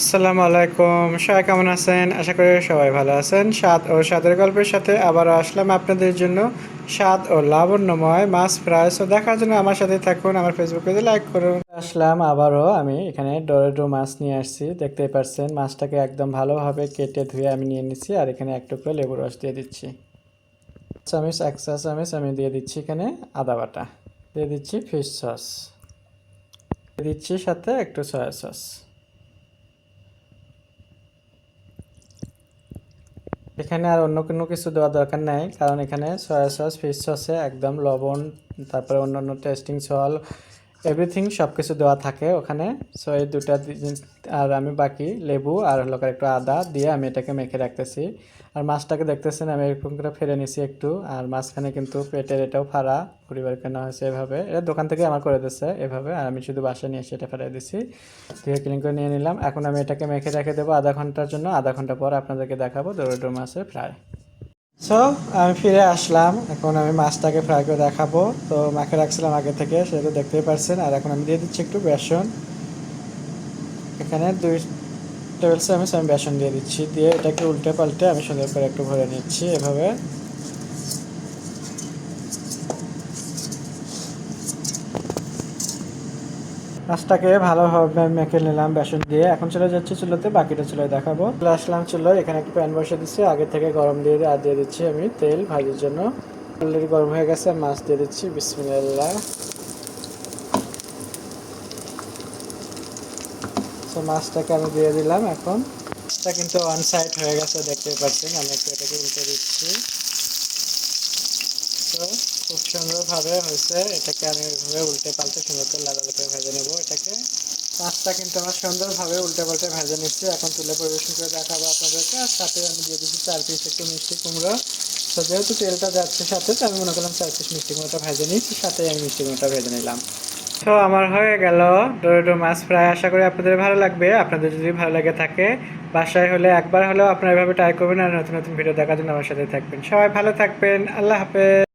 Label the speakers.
Speaker 1: আসসালামু আলাইকুম। সবাই কেমন আছেন? আশা করি সবাই ভালো আছেন। স্বাদ ও স্বাদের গল্পের সাথে আবারও আসলাম আপনাদের জন্য স্বাদ ও লাবণ্যময় মাছ ফ্রাই সো দেখার জন্য আমার সাথে থাকুন, আমার ফেসবুক লাইক করুন। আসলাম আবারও আমি এখানে ডোরেডো মাছ নিয়ে আসছি। দেখতেই পাচ্ছেন মাছটাকে একদম ভালোভাবে কেটে ধুয়ে আমি নিয়ে নিচ্ছি আর এখানে এক টুকরো লেবু রস দিয়ে দিচ্ছি। চামিচ, এক চা চামিচ আমি দিয়ে দিচ্ছি এখানে আদা বাটা। দিয়ে দিচ্ছি ফিশ সস দিয়ে দিচ্ছি সাথে একটু সয়া সস এখানে আর অন্য কোনো কিছু দেওয়ার দরকার নাই, কারণ এখানে সয়া সস ফিশ সসে একদম লবণ, তারপরে অন্য অন্য টেস্টিং সল এভরিথিং সব কিছু দেওয়া থাকে ওখানে। সো এই দুটা আর আমি বাকি, লেবু আর হলো একটু আদা দিয়ে আমি এটাকে মেখে রাখতেছি। আর মাছটাকে দেখতেছেন, আমি এরকম করে ফেলে নিছি একটু। আর মাঝখানে কিন্তু পেটের এটাও ফাড়া পরিবার কেনা হয়েছে এভাবে। এটা দোকান থেকে আমার করে দিচ্ছে এভাবে, আর আমি শুধু বাসায় নিয়ে এসে এটা ফেলে দিছি। ধুয়ে ক্লিন করে নিয়ে নিলাম। এখন আমি এটাকে মেখে রেখে দেবো আধা ঘণ্টার জন্য। আধা ঘণ্টা পর আপনাদেরকে দেখাবো দৌড়ো মাছের ফ্রাই সো আমি ফিরে আসলাম। এখন আমি মাছটাকে ফ্রাই করে দেখাবো। তো মাখে রাখছিলাম আগে থেকে সেটা দেখতেই পারছেন। আর এখন আমি দিয়ে দিচ্ছি একটু বেসন। এখানে দুই টেবিল চামচ আমি বেসন দিয়ে দিচ্ছি। দিয়ে এটাকে উল্টে পাল্টে আমি সুন্দর করে একটু ভরে নিচ্ছি এভাবে। মাছটাকে ভালোভাবে মেখে নিলাম বেসন দিয়ে। এখন চলে যাচ্ছে চুলোতে, বাকিটা চুলোয় দেখাবো। চলে আসলাম চুলো এখানে একটু প্যান বসে দিচ্ছি। আগে থেকে গরম দিয়ে আর দিয়ে দিচ্ছি আমি তেল ভাজির জন্য। অলরেডি গরম হয়ে গেছে, মাছ দিয়ে দিচ্ছি, বিসমিল্লাহ। তো মাছটাকে আমি দিয়ে দিলাম এখন। মাছটা কিন্তু ওয়ান সাইড হয়ে গেছে দেখতে পাচ্ছেন, আমি একটু এটাকে উল্টে দিচ্ছি। তো খুব সুন্দরভাবে হয়েছে। এটাকে আমি ওইভাবে উল্টে পাল্টে সুন্দর করে লাল করে ভেজে নেব এটাকে। মাছটা কিন্তু আমার সুন্দরভাবে উল্টে পাল্টে ভেজে নিচ্ছি। এখন তুলে পরিবেশন করে দেখাবো আপনাদেরকে। আর সাথে আমি দিয়ে দিচ্ছি চার পিস একটু মিষ্টি কুমড়ো। তো যেহেতু তেলটা যাচ্ছে সাথে, তো আমি মনে করলাম চার পিস মিষ্টি কুমড়োটা ভেজে নিচ্ছি সাথে আমি মিষ্টি কুমড়োটা ভেজে নিলাম। তো আমার হয়ে গেল ডোরেডো মাছ ফ্রাই। আশা করি আপনাদের ভালো লাগবে। আপনাদের যদি ভালো লাগে থাকে, বাসায় হলে একবার হলেও আপনারা এভাবে ট্রাই করবেন আর নতুন নতুন ভিডিও দেখার জন্য আমার সাথে থাকবেন। সবাই ভালো থাকবেন। আল্লাহ হাফেজ।